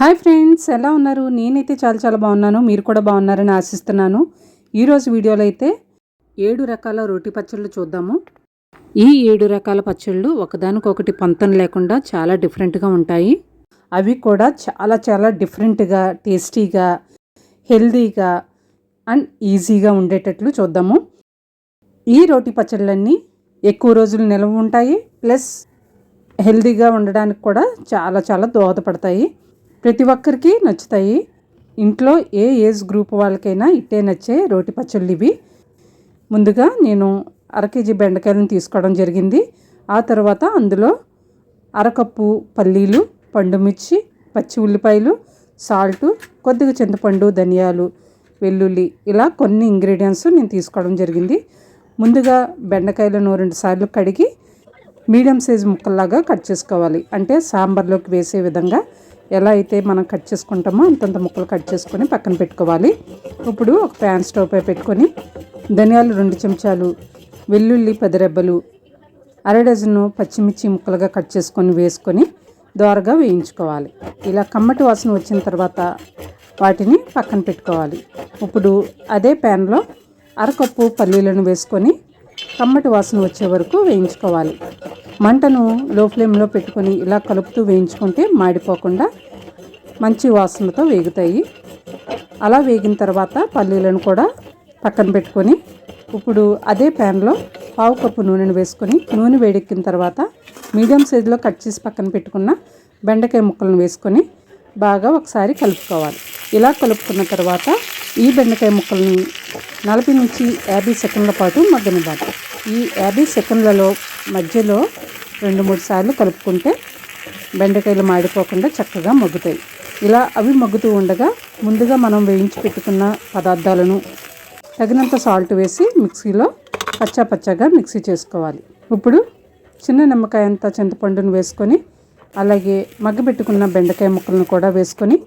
Hi friends ఎలా ఉన్నారు? నేనైతే చాలా చాలా బాగున్నాను. మీరు కూడా బాగున్నారని ఆశిస్తున్నాను. ఈరోజు వీడియోలో అయితే ఏడు రకాల రోటి పచ్చళ్ళు చూద్దాము. ఈ ఏడు రకాల పచ్చళ్ళు ఒకదానికొకటి పంతం లేకుండా చాలా డిఫరెంట్గా ఉంటాయి. అవి కూడా చాలా చాలా డిఫరెంట్గా టేస్టీగా హెల్దీగా అండ్ ఈజీగా ఉండేటట్లు చూద్దాము. ఈ రోటి పచ్చళ్ళన్నీ ఎక్కువ రోజులు నిల్వ ఉంటాయి. ప్లస్ హెల్దీగా ఉండడానికి కూడా చాలా చాలా దోహదపడతాయి. ప్రతి ఒక్కరికి నచ్చుతాయి. ఇంట్లో ఏ ఏజ్ గ్రూప్ వాళ్ళకైనా ఇట్టే నచ్చే రోటి పచ్చళ్ళు ఇవి. ముందుగా నేను అర కేజీ బెండకాయలను తీసుకోవడం జరిగింది. ఆ తర్వాత అందులో అరకప్పు పల్లీలు పండుమిర్చి పచ్చి ఉల్లిపాయలు సాల్ట్ కొద్దిగా చింతపండు ధనియాలు వెల్లుల్లి ఇలా కొన్ని ఇంగ్రీడియంట్స్ నేను తీసుకోవడం జరిగింది. ముందుగా బెండకాయలను రెండు సార్లు కడిగి మీడియం సైజ్ ముక్కల్లాగా కట్ చేసుకోవాలి. అంటే సాంబార్లోకి వేసే విధంగా ఎలా అయితే మనం కట్ చేసుకుంటామో అంతంత ముక్కలు కట్ చేసుకొని పక్కన పెట్టుకోవాలి. ఇప్పుడు ఒక ప్యాన్ స్టవ్ పై పెట్టుకొని ధనియాలు రెండు చెంచాలు వెల్లుల్లి పది రెబ్బలు అర డజను పచ్చిమిర్చి ముక్కలుగా కట్ చేసుకొని వేసుకొని దోరగా వేయించుకోవాలి. ఇలా కమ్మటి వాసన వచ్చిన తర్వాత వాటిని పక్కన పెట్టుకోవాలి. ఇప్పుడు అదే ప్యాన్లో అరకప్పు పల్లీలను వేసుకొని కమ్మటి వాసన వచ్చే వరకు వేయించుకోవాలి. మంటను లో ఫ్లేమ్లో పెట్టుకొని ఇలా కలుపుతూ వేయించుకుంటే మాడిపోకుండా మంచి వాసనతో వేగుతాయి. అలా వేగిన తర్వాత పల్లీలను కూడా పక్కన పెట్టుకొని ఇప్పుడు అదే ప్యాన్లో పావు కప్పు నూనెను వేసుకొని నూనె వేడెక్కిన తర్వాత మీడియం సైజులో కట్ చేసి పక్కన పెట్టుకున్న బెండకాయ ముక్కలను వేసుకొని బాగా ఒకసారి కలుపుకోవాలి. ఇలా కలుపుకున్న తర్వాత ఈ బెండకాయ ముక్కల్ని నలభై నుంచి యాభై సెకండ్ల పాటు మగ్గనివ్వాలి. ఈ యాభై సెకండ్లలో మధ్యలో రెండు మూడు సార్లు కలుపుకుంటే బెండకాయలు మాడిపోకుండా చక్కగా మగ్గుతాయి. ఇలా అవి మగ్గుతూ ఉండగా ముందుగా మనం వేయించి పెట్టుకున్న పదార్థాలను తగినంత సాల్ట్ వేసి మిక్సీలో పచ్చా పచ్చగా మిక్సీ చేసుకోవాలి. ఇప్పుడు చిన్న నిమ్మకాయ అంత చింతపండును వేసుకొని అలాగే మగ్గబెట్టుకున్న బెండకాయ ముక్కలను కూడా వేసుకొని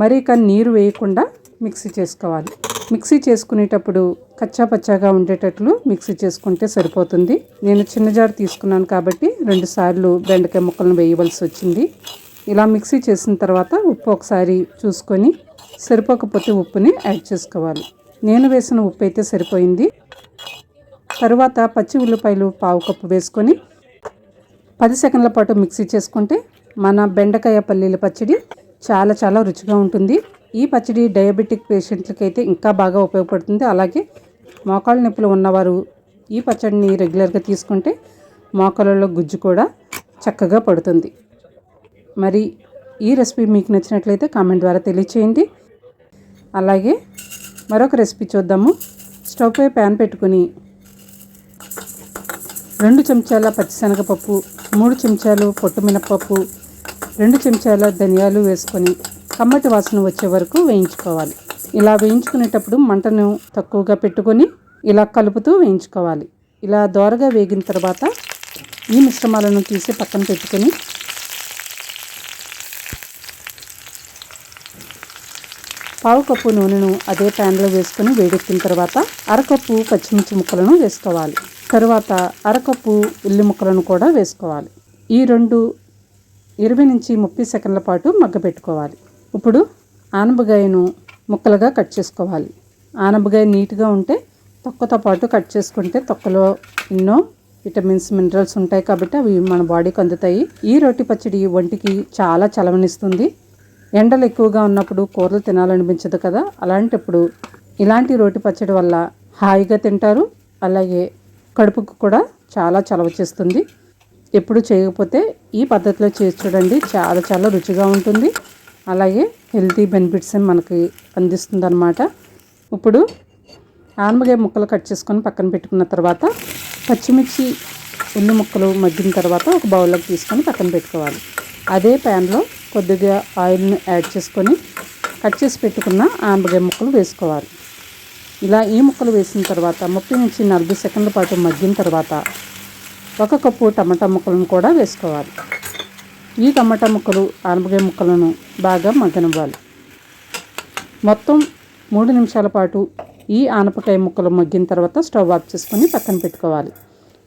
మరీ కానీ నీరు వేయకుండా మిక్సీ చేసుకోవాలి. మిక్సీ చేసుకునేటప్పుడు కచ్చా పచ్చాగా ఉండేటట్లు మిక్సీ చేసుకుంటే సరిపోతుంది. నేను చిన్న జారు తీసుకున్నాను కాబట్టి రెండు సార్లు బెండకాయ ముక్కలను వేయవలసి వచ్చింది. ఇలా మిక్సీ చేసిన తర్వాత ఉప్పు ఒకసారి చూసుకొని సరిపోకపోతే ఉప్పుని యాడ్ చేసుకోవాలి. నేను వేసిన ఉప్పు అయితే సరిపోయింది. తరువాత పచ్చి ఉల్లిపాయలు పావు కప్పు వేసుకొని పది సెకండ్ల పాటు మిక్సీ చేసుకుంటే మన బెండకాయ పల్లీల పచ్చడి చాలా చాలా రుచిగా ఉంటుంది. ఈ పచ్చడి డయాబెటిక్ పేషెంట్లకి అయితే ఇంకా బాగా ఉపయోగపడుతుంది. అలాగే మోకాళ్ళ నొప్పులు ఉన్నవారు ఈ పచ్చడిని రెగ్యులర్గా తీసుకుంటే మోకాళ్ళలో గుజ్జు కూడా చక్కగా పడుతుంది. మరి ఈ రెసిపీ మీకు నచ్చినట్లయితే కామెంట్ ద్వారా తెలియచేయండి. అలాగే మరొక రెసిపీ చూద్దాము. స్టవ్ పై ప్యాన్ పెట్టుకుని రెండు చెంచాల పచ్చిశనగపప్పు మూడు చెంచాలు పొట్టు మినపప్పు రెండు చెంచాల ధనియాలు వేసుకొని కమ్మటి వాసన వచ్చే వరకు వేయించుకోవాలి. ఇలా వేయించుకునేటప్పుడు మంటను తక్కువగా పెట్టుకొని ఇలా కలుపుతూ వేయించుకోవాలి. ఇలా దోరగా వేగిన తర్వాత ఈ మిశ్రమాలను తీసి పక్కన పెట్టుకొని పావు కప్పు నూనెను అదే ప్యాన్లో వేసుకొని వేడెక్కిన తర్వాత అరకప్పు పచ్చిమిర్చి ముక్కలను వేసుకోవాలి. తరువాత అరకప్పు ఉల్లి ముక్కలను కూడా వేసుకోవాలి. ఈ రెండు ఇరవై నుంచి ముప్పై సెకండ్ల పాటు మగ్గపెట్టుకోవాలి. ఇప్పుడు ఆనపకాయను ముక్కలుగా కట్ చేసుకోవాలి. ఆనపకాయ నీట్గా ఉంటే తొక్కతో పాటు కట్ చేసుకుంటే తొక్కలో ఎన్నో విటమిన్స్ మినరల్స్ ఉంటాయి కాబట్టి అవి మన బాడీకి అందుతాయి. ఈ రొట్టి పచ్చడి ఒంటికి చాలా చలవనిస్తుంది. ఎండలు ఎక్కువగా ఉన్నప్పుడు కూరలు తినాలనిపించదు కదా. అలాంటప్పుడు ఇలాంటి రోటి పచ్చడి వల్ల హాయిగా తింటారు. అలాగే కడుపుకు కూడా చాలా చలవ చేస్తుంది. ఎప్పుడు చేయకపోతే ఈ పద్ధతిలో చేసి చూడండి. చాలా చాలా రుచిగా ఉంటుంది. అలాగే హెల్తీ బెనిఫిట్స్ మనకి అందిస్తుంది అనమాట ఇప్పుడు ఆనమగాయ ముక్కలు కట్ చేసుకొని పక్కన పెట్టుకున్న తర్వాత పచ్చిమిర్చి ఉల్లి ముక్కలు మగ్గిన తర్వాత ఒక బౌల్లోకి తీసుకొని పక్కన పెట్టుకోవాలి. అదే ప్యాన్లో కొద్దిగా ఆయిల్ని యాడ్ చేసుకొని కట్ చేసి పెట్టుకున్న ఆనపకాయ ముక్కలు వేసుకోవాలి. ఇలా ఈ ముక్కలు వేసిన తర్వాత ముప్పై నుంచి నలభై సెకండ్ల పాటు మగ్గిన తర్వాత ఒక కప్పు టమాటా ముక్కలను కూడా వేసుకోవాలి. ఈ టమాటా ముక్కలు ఆనపకాయ ముక్కలను బాగా మగ్గనివ్వాలి. మొత్తం మూడు నిమిషాల పాటు ఈ ఆనపకాయ ముక్కలు మగ్గిన తర్వాత స్టవ్ ఆఫ్ చేసుకొని పక్కన పెట్టుకోవాలి.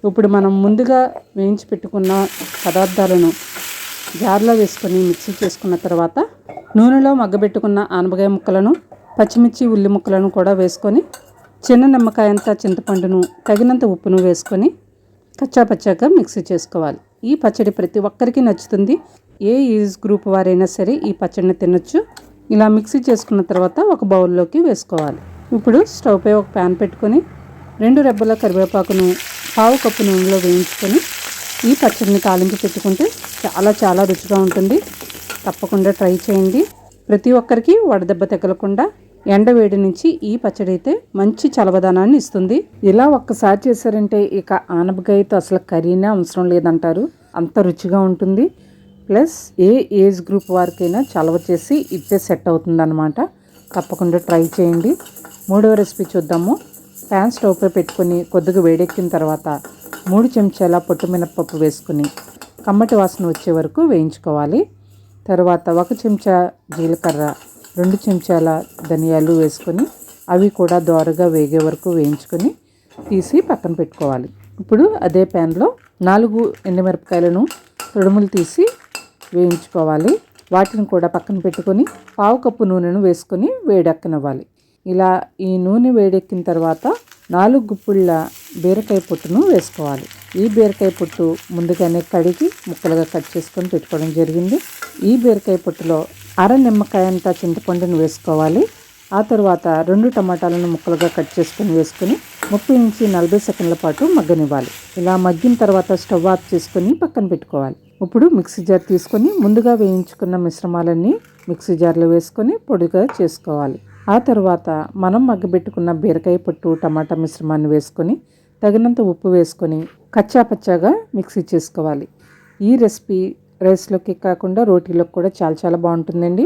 ఇప్పుడు మనం ముందుగా వేయించి పెట్టుకున్న పదార్థాలను జార్లో వేసుకొని మిక్సీ చేసుకున్న తర్వాత నూనెలో మగ్గబెట్టుకున్న ఆనపకాయ ముక్కలను పచ్చిమిర్చి ఉల్లి ముక్కలను కూడా వేసుకొని చిన్న నిమ్మకాయ అంతా చింతపండును తగినంత ఉప్పును వేసుకొని కచ్చాపచ్చాగా మిక్సీ చేసుకోవాలి. ఈ పచ్చడి ప్రతి ఒక్కరికి నచ్చుతుంది. ఏ ఏజ్ గ్రూప్ వారైనా సరే ఈ పచ్చడిని తినొచ్చు. ఇలా మిక్సీ చేసుకున్న తర్వాత ఒక బౌల్లోకి వేసుకోవాలి. ఇప్పుడు స్టవ్ పై ఒక ప్యాన్ పెట్టుకొని రెండు రెబ్బల కరివేపాకును పావు కప్పు నూనెలో వేయించుకొని ఈ పచ్చడిని తాలింపు పెట్టుకుంటే చాలా చాలా రుచిగా ఉంటుంది. తప్పకుండా ట్రై చేయండి. ప్రతి ఒక్కరికి వడదెబ్బ తగలకుండా ఎండ వేడి నుంచి ఈ పచ్చడి అయితే మంచి చలవదనాన్ని ఇస్తుంది. ఇలా ఒక్కసారి చేశారంటే ఇక ఆనపకాయతో అసలు కర్రీనే అవసరం లేదంటారు. అంత రుచిగా ఉంటుంది. ప్లస్ ఏ ఏజ్ గ్రూప్ వారికైనా చలవ చేసి ఇట్టే సెట్ అవుతుంది అనమాట తప్పకుండా ట్రై చేయండి. మూడవ రెసిపీ చూద్దాము. ప్యాన్ స్టవ్పై పెట్టుకొని కొద్దిగా వేడెక్కిన తర్వాత మూడు చెంచాల పొట్టు మినప్పప్పు వేసుకుని కమ్మటి వాసన వచ్చే వరకు వేయించుకోవాలి. తర్వాత ఒక చెంచా జీలకర్ర రెండు చెంచాల ధనియాలు వేసుకొని అవి కూడా దోరగా వేగే వరకు వేయించుకొని తీసి పక్కన పెట్టుకోవాలి. ఇప్పుడు అదే ప్యాన్లో నాలుగు ఎండుమిరపకాయలను తొడుములు తీసి వేయించుకోవాలి. వాటిని కూడా పక్కన పెట్టుకొని పావు కప్పు నూనెను వేసుకొని వేడెక్కనివ్వాలి. ఇలా ఈ నూనె వేడెక్కిన తర్వాత నాలుగు గుప్పుళ్ళ బీరకాయ పొట్టును వేసుకోవాలి. ఈ బీరకాయ పొట్టు ముందుగానే కడిగి ముక్కలుగా కట్ చేసుకొని పెట్టుకోవడం జరిగింది. ఈ బీరకాయ పొట్టులో అర నిమ్మకాయ అంతా చింతపండును వేసుకోవాలి. ఆ తర్వాత రెండు టమాటాలను ముక్కలుగా కట్ చేసుకొని వేసుకొని ముప్పై నుంచి నలభై సెకండ్ల పాటు మగ్గనివ్వాలి. ఇలా మగ్గిన తర్వాత స్టవ్ ఆఫ్ చేసుకొని పక్కన పెట్టుకోవాలి. ఇప్పుడు మిక్సీ జార్ తీసుకొని ముందుగా వేయించుకున్న మిశ్రమాలన్నీ మిక్సీ జార్లో వేసుకొని పొడిగా చేసుకోవాలి. ఆ తర్వాత మనం మగ్గబెట్టుకున్న బీరకాయ పొట్టు టమాటా మిశ్రమాన్ని వేసుకొని తగినంత ఉప్పు వేసుకొని కచ్చా పచ్చాగా మిక్సీ చేసుకోవాలి. ఈ రెసిపీ రైస్లోకి కాకుండా రోటీలోకి కూడా చాలా చాలా బాగుంటుందండి.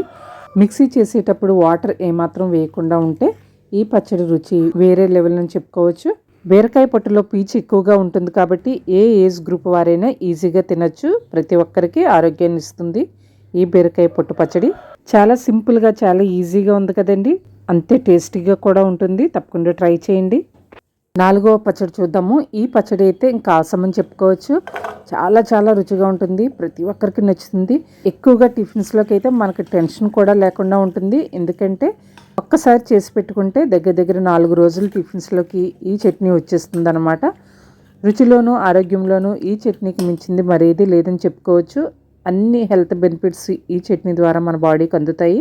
మిక్సీ చేసేటప్పుడు వాటర్ ఏమాత్రం వేయకుండా ఉంటే ఈ పచ్చడి రుచి వేరే లెవెల్ అని చెప్పుకోవచ్చు. బీరకాయ పొట్టులో పీచు ఎక్కువగా ఉంటుంది కాబట్టి ఏ ఏజ్ గ్రూప్ వారైనా ఈజీగా తినచ్చు. ప్రతి ఒక్కరికి ఆరోగ్యాన్ని ఇస్తుంది ఈ బీరకాయ పొట్టు పచ్చడి. చాలా సింపుల్గా చాలా ఈజీగా ఉంది కదండి. అంతే టేస్టీగా కూడా ఉంటుంది. తప్పకుండా ట్రై చేయండి. నాలుగో పచ్చడి చూద్దాము. ఈ పచ్చడి అయితే ఇంకా అవసరమని చెప్పుకోవచ్చు. చాలా చాలా రుచిగా ఉంటుంది. ప్రతి ఒక్కరికి నచ్చుతుంది. ఎక్కువగా టిఫిన్స్లోకి అయితే మనకి టెన్షన్ కూడా లేకుండా ఉంటుంది. ఎందుకంటే ఒక్కసారి చేసి పెట్టుకుంటే దగ్గర దగ్గర నాలుగు రోజులు టిఫిన్స్లోకి ఈ చట్నీ వచ్చేస్తుంది అనమాట రుచిలోనూ ఆరోగ్యంలోనూ ఈ చట్నీకి మించింది మరేది లేదని చెప్పుకోవచ్చు. అన్ని హెల్త్ బెనిఫిట్స్ ఈ చట్నీ ద్వారా మన బాడీకి అందుతాయి.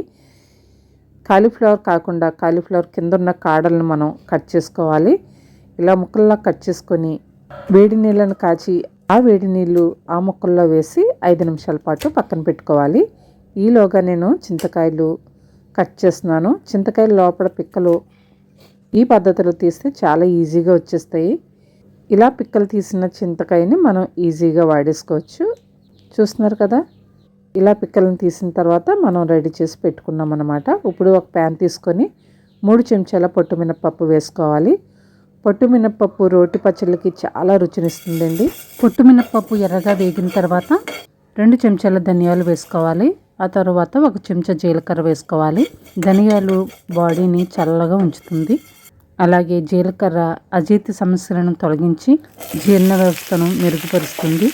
కాలీఫ్లవర్ కాకుండా కాలీఫ్లవర్ కింద ఉన్న కాడలను మనం కట్ చేసుకోవాలి. ఇలా ముక్కల్లా కట్ చేసుకొని వేడి నీళ్ళను కాచి ఆ వేడి నీళ్ళు ఆ ముక్కల్లో వేసి ఐదు నిమిషాల పాటు పక్కన పెట్టుకోవాలి. ఈలోగా నేను చింతకాయలు కట్ చేస్తున్నాను. చింతకాయలు లోపల పిక్కలు ఈ పద్ధతిలో తీస్తే చాలా ఈజీగా వచ్చేస్తాయి. ఇలా పిక్కలు తీసిన చింతకాయని మనం ఈజీగా వాడేసుకోవచ్చు. చూస్తున్నారు కదా? ఇలా పిక్కలను తీసిన తర్వాత మనం రెడీ చేసి పెట్టుకున్నాం అనమాట ఇప్పుడు ఒక ప్యాన్ తీసుకొని మూడు చెంచాల పొట్టు మినపప్పు వేసుకోవాలి. పొట్టు మినప్పప్పు రోటి పచ్చళ్ళకి చాలా రుచినిస్తుందండి. పొట్టు మినప్పప్పు ఎర్రగా వేగిన తర్వాత రెండు చెంచాల ధనియాలు వేసుకోవాలి. ఆ తర్వాత ఒక చెంచా జీలకర్ర వేసుకోవాలి. ధనియాలు బాడీని చల్లగా ఉంచుతుంది. అలాగే జీలకర్ర అజీర్తి సమస్యలను తొలగించి జీర్ణ వ్యవస్థను మెరుగుపరుస్తుంది.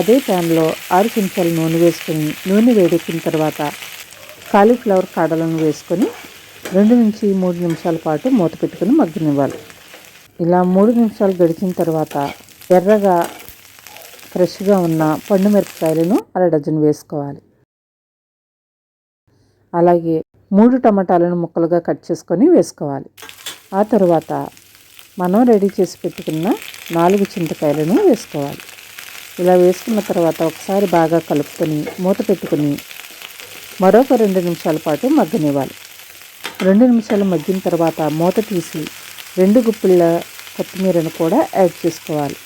అదే ప్యాన్లో ఆరు చెంచాల నూనె వేసుకొని నూనె వేడెక్కిన తర్వాత కాలీఫ్లవర్ కాడలను వేసుకొని రెండు నుంచి మూడు నిమిషాల పాటు మూత పెట్టుకుని మగ్గనివ్వాలి. ఇలా మూడు నిమిషాలు గడిచిన తర్వాత ఎర్రగా ఫ్రెష్గా ఉన్న పండు మిరపకాయలను అర డజన్ వేసుకోవాలి. అలాగే మూడు టమాటాలను ముక్కలుగా కట్ చేసుకొని వేసుకోవాలి. ఆ తర్వాత మనం రెడీ చేసి పెట్టుకున్న నాలుగు చింతకాయలను వేసుకోవాలి. ఇలా వేసుకున్న తర్వాత ఒకసారి బాగా కలుపుకొని మూత పెట్టుకుని మరొక రెండు నిమిషాల పాటు మగ్గనివ్వాలి. రెండు నిమిషాలు మగ్గిన తర్వాత మూత తీసి రెండు గుప్పిళ్ళ కొత్తిమీరను కూడా యాడ్ చేసుకోవాలి.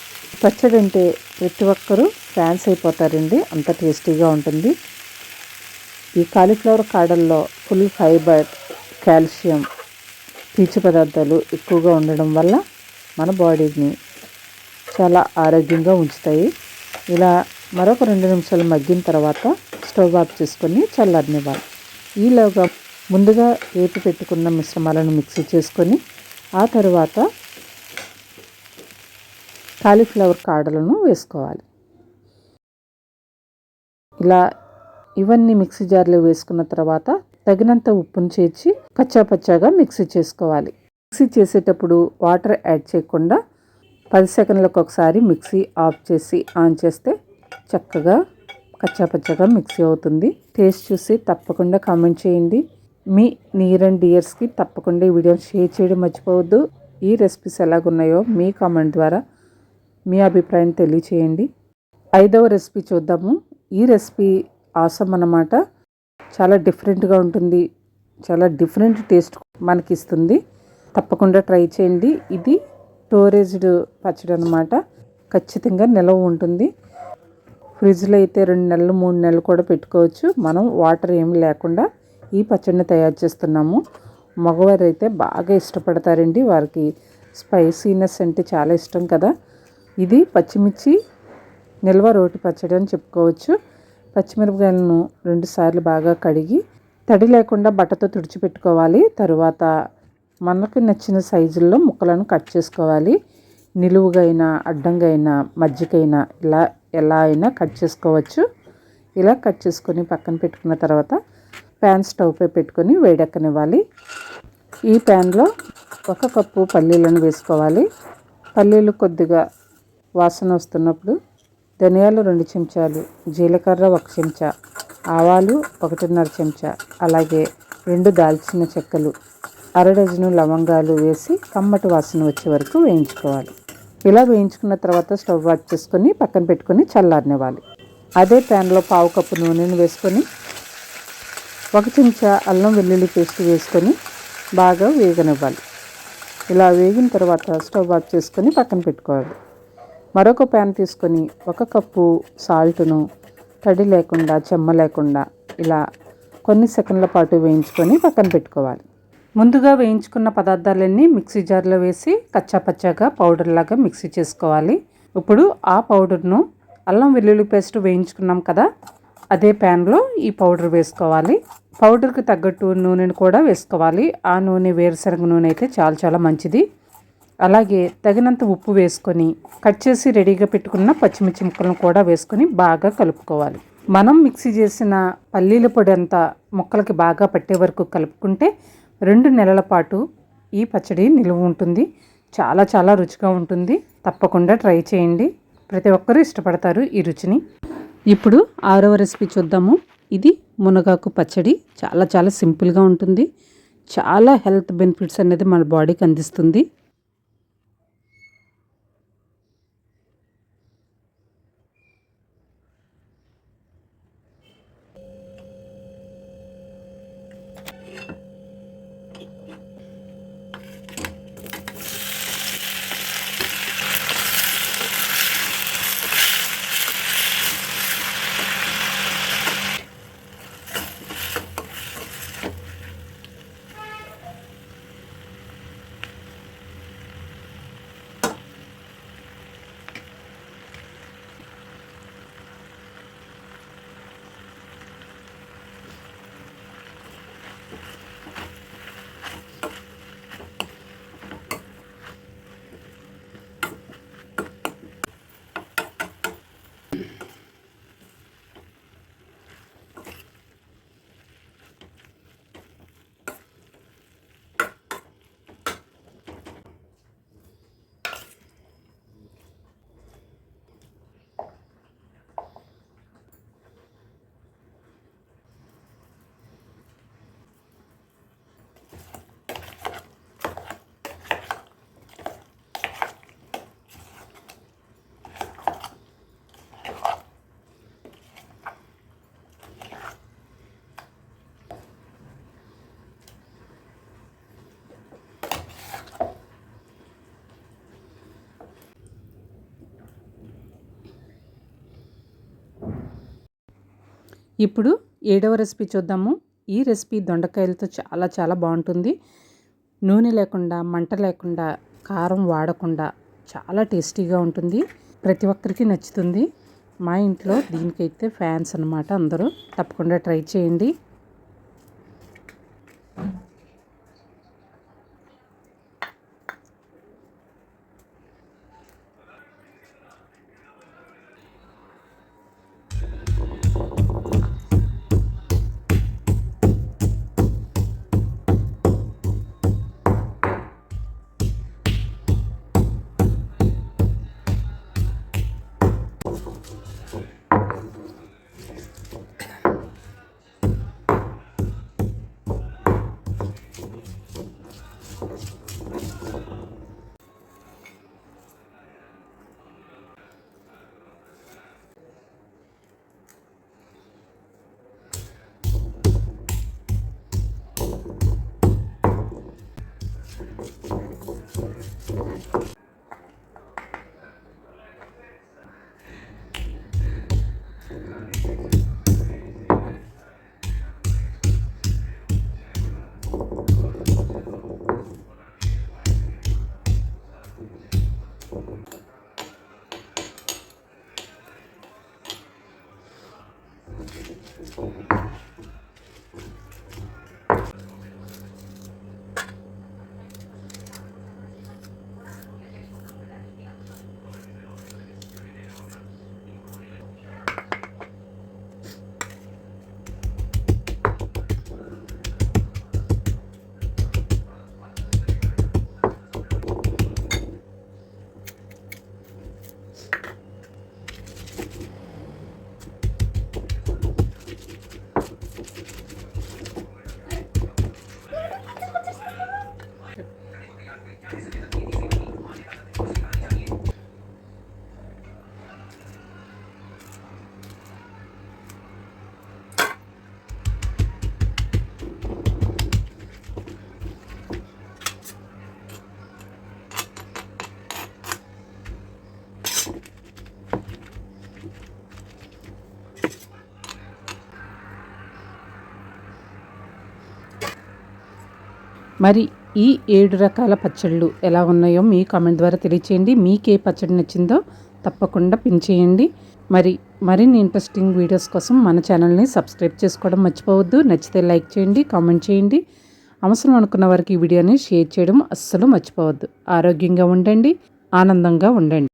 పచ్చడి అంటే ప్రతి ఒక్కరూ ఫ్యాన్స్ అయిపోతారండి. అంత టేస్టీగా ఉంటుంది. ఈ కాలీఫ్లవర్ కాడల్లో ఫుల్ ఫైబర్ కాల్షియం పీచు పదార్థాలు ఎక్కువగా ఉండడం వల్ల మన బాడీని చాలా ఆరోగ్యంగా ఉంచుతాయి. ఇలా మరొక రెండు నిమిషాలు మగ్గిన తర్వాత స్టవ్ ఆఫ్ చేసుకొని చల్లారనివ్వాలి. ఈలోగా ముందుగా వేపి పెట్టుకున్న మిశ్రమాలను మిక్సీ చేసుకొని ఆ తర్వాత కాలీఫ్లవర్ కాడలను వేసుకోవాలి. ఇలా ఇవన్నీ మిక్సీ జార్లో వేసుకున్న తర్వాత తగినంత ఉప్పును చేర్చి కచ్చాపచ్చాగా మిక్సీ చేసుకోవాలి. మిక్సీ చేసేటప్పుడు వాటర్ యాడ్ చేయకుండా పది సెకండ్లకు ఒకసారి మిక్సీ ఆఫ్ చేసి ఆన్ చేస్తే చక్కగా కచ్చాపచ్చగా మిక్సీ అవుతుంది. టేస్ట్ చూసి తప్పకుండా కామెంట్ చేయండి. మీ నియర్ అండ్ డియర్స్కి తప్పకుండా ఈ వీడియోని షేర్ చేయడం మర్చిపోవద్దు. ఈ రెసిపీస్ ఎలాగున్నాయో మీ కామెంట్ ద్వారా మీ అభిప్రాయం తెలియచేయండి. ఐదవ రెసిపీ చూద్దాము. ఈ రెసిపీ ఆసం అన్నమాట. చాలా డిఫరెంట్గా ఉంటుంది. చాలా డిఫరెంట్ టేస్ట్ మనకి ఇస్తుంది తప్పకుండా ట్రై చేయండి. ఇది స్టోరేజ్డ్ పచ్చడి అనమాట ఖచ్చితంగా నిలవ ఉంటుంది. ఫ్రిడ్జ్లో అయితే రెండు నెలలు మూడు నెలలు కూడా పెట్టుకోవచ్చు. మనం వాటర్ ఏమి లేకుండా ఈ పచ్చడిని తయారు చేస్తున్నాము. మగవారు అయితే బాగా ఇష్టపడతారండి. వారికి స్పైసీనెస్ అంటే చాలా ఇష్టం కదా. ఇది పచ్చిమిర్చి నిల్వ రోటి పచ్చడి అని చెప్పుకోవచ్చు. పచ్చిమిరపకాయలను రెండుసార్లు బాగా కడిగి తడి లేకుండా బట్టతో తుడిచిపెట్టుకోవాలి. తరువాత మనకు నచ్చిన సైజుల్లో ముక్కలను కట్ చేసుకోవాలి. నిలువుగైనా అడ్డంగైనా అడ్డంగా అయినా మజ్జిగైనా ఇలా ఎలా అయినా కట్ చేసుకోవచ్చు. ఇలా కట్ చేసుకొని పక్కన పెట్టుకున్న తర్వాత ప్యాన్ స్టవ్పై పెట్టుకొని వేడెక్కనివ్వాలి. ఈ ప్యాన్లో ఒక కప్పు పల్లీలను వేసుకోవాలి. పల్లీలు కొద్దిగా వాసన వస్తున్నప్పుడు ధనియాలు రెండు చెంచాలు జీలకర్ర ఒక చెంచా ఆవాలు ఒకటిన్నర చెంచా అలాగే రెండు దాల్చిన చెక్కలు అర డజను లవంగాలు వేసి కమ్మటి వాసన వచ్చే వరకు వేయించుకోవాలి. ఇలా వేయించుకున్న తర్వాత స్టవ్ ఆఫ్ చేసుకొని పక్కన పెట్టుకొని చల్లారనివ్వాలి. అదే ప్యాన్లో పావు కప్పు నూనెను వేసుకొని ఒక చెంచా అల్లం వెల్లుల్లి పేస్ట్ వేసుకొని బాగా వేగనివ్వాలి. ఇలా వేగిన తర్వాత స్టవ్ ఆఫ్ చేసుకొని పక్కన పెట్టుకోవాలి. మరొక ప్యాన్ తీసుకొని ఒక కప్పు సాల్ట్ను తడి లేకుండా చెమ్మ లేకుండా ఇలా కొన్ని సెకండ్ల పాటు వేయించుకొని పక్కన పెట్టుకోవాలి. ముందుగా వేయించుకున్న పదార్థాలన్నీ మిక్సీ జార్లో వేసి కచ్చాపచ్చాగా పౌడర్ లాగా మిక్సీ చేసుకోవాలి. ఇప్పుడు ఆ పౌడర్ను అల్లం వెల్లుల్లి పేస్ట్ వేయించుకున్నాం కదా అదే ప్యాన్లో ఈ పౌడర్ వేసుకోవాలి. పౌడర్కి తగ్గట్టు నూనెను కూడా వేసుకోవాలి. ఆ నూనె వేరుశనగ నూనె అయితే చాలా చాలా మంచిది. అలాగే తగినంత ఉప్పు వేసుకొని కట్ చేసి రెడీగా పెట్టుకున్న పచ్చిమిర్చి ముక్కలను కూడా వేసుకొని బాగా కలుపుకోవాలి. మనం మిక్సీ చేసిన పల్లీల పొడి అంతా ముక్కలకి బాగా పట్టే వరకు కలుపుకుంటే రెండు నెలల పాటు ఈ పచ్చడి నిలువ ఉంటుంది. చాలా చాలా రుచిగా ఉంటుంది. తప్పకుండా ట్రై చేయండి. ప్రతి ఒక్కరూ ఇష్టపడతారు ఈ రుచిని. ఇప్పుడు ఆరవ రెసిపీ చూద్దాము. ఇది మునగాకు పచ్చడి. చాలా చాలా సింపుల్గా ఉంటుంది. చాలా హెల్త్ బెనిఫిట్స్ అనేది మన బాడీకి అందిస్తుంది. ఇప్పుడు ఏడవ రెసిపీ చూద్దాము. ఈ రెసిపీ దొండకాయలతో చాలా చాలా బాగుంటుంది. నూనె లేకుండా మంట లేకుండా కారం వాడకుండా చాలా టేస్టీగా ఉంటుంది. ప్రతి ఒక్కరికి నచ్చుతుంది. మా ఇంట్లో దీనికైతే ఫ్యాన్స్ అనమాట అందరూ. తప్పకుండా ట్రై చేయండి. Bye. మరి ఈ ఏడు రకాల పచ్చళ్ళు ఎలా ఉన్నాయో మీ కామెంట్ ద్వారా తెలియచేయండి. మీకు ఏ పచ్చడి నచ్చిందో తప్పకుండా పిన్ చేయండి. మరి మరిన్ని ఇంట్రెస్టింగ్ వీడియోస్ కోసం మన ఛానల్ని సబ్స్క్రైబ్ చేసుకోవడం మర్చిపోవద్దు. నచ్చితే లైక్ చేయండి కామెంట్ చేయండి. అవసరం అనుకున్న వారికి ఈ వీడియోని షేర్ చేయడం అస్సలు మర్చిపోవద్దు. ఆరోగ్యంగా ఉండండి ఆనందంగా ఉండండి.